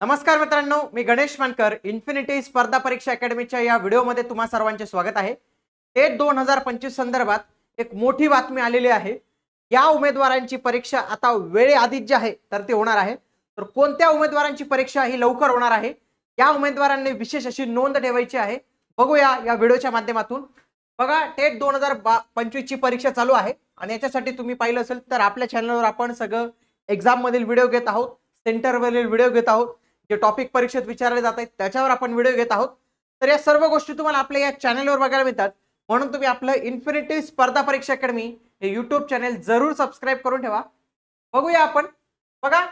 नमस्कार मित्रांनो मी गणेश मानकर इन्फिनिटी स्पर्धा परीक्षा अकॅडमीच्या या व्हिडिओमध्ये तुम्हा सर्वांचे स्वागत आहे. टेट दोन हजार पंचवीस संदर्भात एक मोठी बातमी आलेली आहे. या उमेदवारांची परीक्षा आता वेळेआधीच जी आहे तर ती होणार आहे. तर कोणत्या उमेदवारांची परीक्षा ही लवकर होणार आहे? या उमेदवारांनी विशेष अशी नोंद ठेवायची आहे. बघूया या व्हिडिओच्या माध्यमातून. बघा टेट दोन हजार बा पंचवीसची परीक्षा चालू आहे आणि याच्यासाठी तुम्ही पाहिलं असेल तर आपल्या चॅनलवर आपण सगळं एक्झाममधील व्हिडिओ घेत आहोत सेंटरवरील व्हिडिओ घेत आहोत. जे टॉपिक परीक्षेत विचारले जात आहेत त्याच्यावर आपण व्हिडिओ घेत आहोत. तर या सर्व गोष्टी तुम्हाला आपल्या या चॅनलवर बघायला मिळतात. म्हणून तुम्ही आपलं इन्फिनिटी स्पर्धा परीक्षा अकॅडमी हे युट्यूब चॅनल जरूर सबस्क्राईब करून ठेवा. बघूया आपण. बघा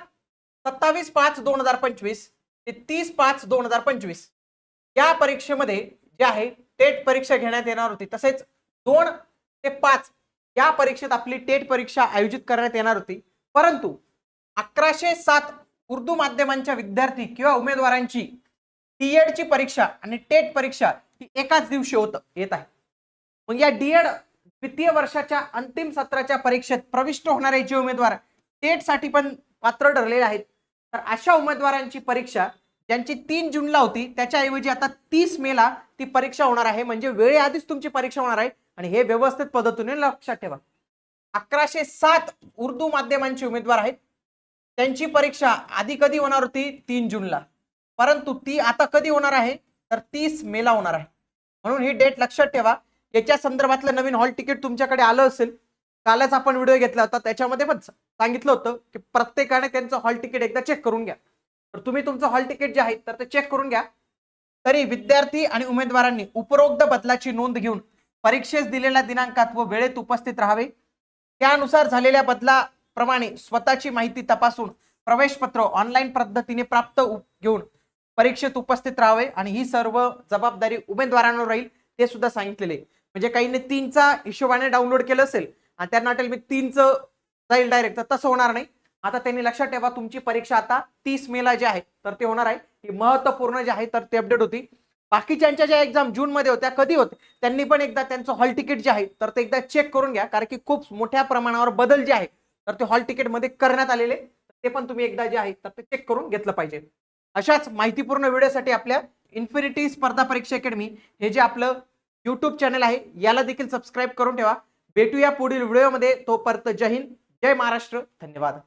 सत्तावीस पाच दोन हजार पंचवीस ते तीस पाच दोन हजार पंचवीस. या परीक्षेमध्ये जे आहे टेट परीक्षा घेण्यात येणार होती. तसेच दोन ते पाच या परीक्षेत आपली टेट परीक्षा आयोजित करण्यात येणार होती. परंतु अकराशे सात उर्दू माध्यमांच्या विद्यार्थी किंवा उमेदवारांची टीएडची परीक्षा आणि टेट परीक्षा ही एकाच दिवशी होत येत आहे. मग या डीएड द्वितीय वर्षाच्या अंतिम सत्राच्या परीक्षेत प्रविष्ट होणारे जे उमेदवार टेटसाठी पण पात्र ठरलेले आहेत. तर अशा उमेदवारांची परीक्षा ज्यांची तीन जूनला होती त्याच्याऐवजी आता तीस मेला ती परीक्षा होणार आहे. म्हणजे वेळेआधीच तुमची परीक्षा होणार आहे आणि हे व्यवस्थित पद्धतीने लक्षात ठेवा. अकराशे सात उर्दू माध्यमांचे उमेदवार आहेत. त्यांची परीक्षा आधी कधी होणार होती? तीन जूनला. परंतु ती आता कधी होणार आहे? तर तीस मेला होणार आहे. म्हणून ही डेट लक्षात ठेवा. याच्या संदर्भातलं नवीन हॉल तिकीट तुमच्याकडे आलं असेल कालच आपण व्हिडिओ घेतला होता त्याच्यामध्ये पण सांगितलं होतं की प्रत्येकाने त्यांचं हॉल तिकीट एकदा चेक करून घ्या. तर तुम्ही तुमचं हॉल तिकीट जे आहे तर ते चेक करून घ्या. तरी विद्यार्थी आणि उमेदवारांनी उपरोक्त बदलाची नोंद घेऊन परीक्षेस दिलेल्या दिनांकात व वेळेत उपस्थित राहावे. त्यानुसार झालेल्या बदला प्रमाणे स्वतःची माहिती तपासून प्रवेशपत्र ऑनलाईन पद्धतीने प्राप्त घेऊन परीक्षेत उपस्थित राहावे आणि ही सर्व जबाबदारी उमेदवारांवर राहील ते सुद्धा सांगितलेले. आहे. म्हणजे काहींनी तीनचा हिशोबाने डाउनलोड केलं असेल आणि त्यांना वाटेल मी तीनचं जाईल डायरेक्ट तर तसं होणार नाही. आता त्यांनी लक्षात ठेवा तुमची परीक्षा आता तीस मेला जी आहे तर ते होणार आहे. ही महत्त्वपूर्ण जे आहे तर ते अपडेट होती. बाकीच्यांच्या ज्या एक्झाम जून मध्ये होत्या कधी होते त्यांनी पण एकदा त्यांचं हॉल तिकीट जे आहे तर ते एकदा चेक करून घ्या कारण की खूप मोठ्या प्रमाणावर बदल जे आहे तर ते हॉल तिकीटमध्ये करण्यात आलेले. ते पण तुम्ही एकदा जे आहे तर ते चेक करून घेतलं पाहिजे. अशाच माहितीपूर्ण व्हिडिओसाठी आपल्या इन्फिनिटी स्पर्धा परीक्षा अकॅडमी हे जे आपलं यूट्यूब चॅनल आहे याला देखील सबस्क्राईब करून ठेवा. भेटूया पुढील व्हिडिओमध्ये. तोपर्यंत जय हिंद जय महाराष्ट्र. धन्यवाद.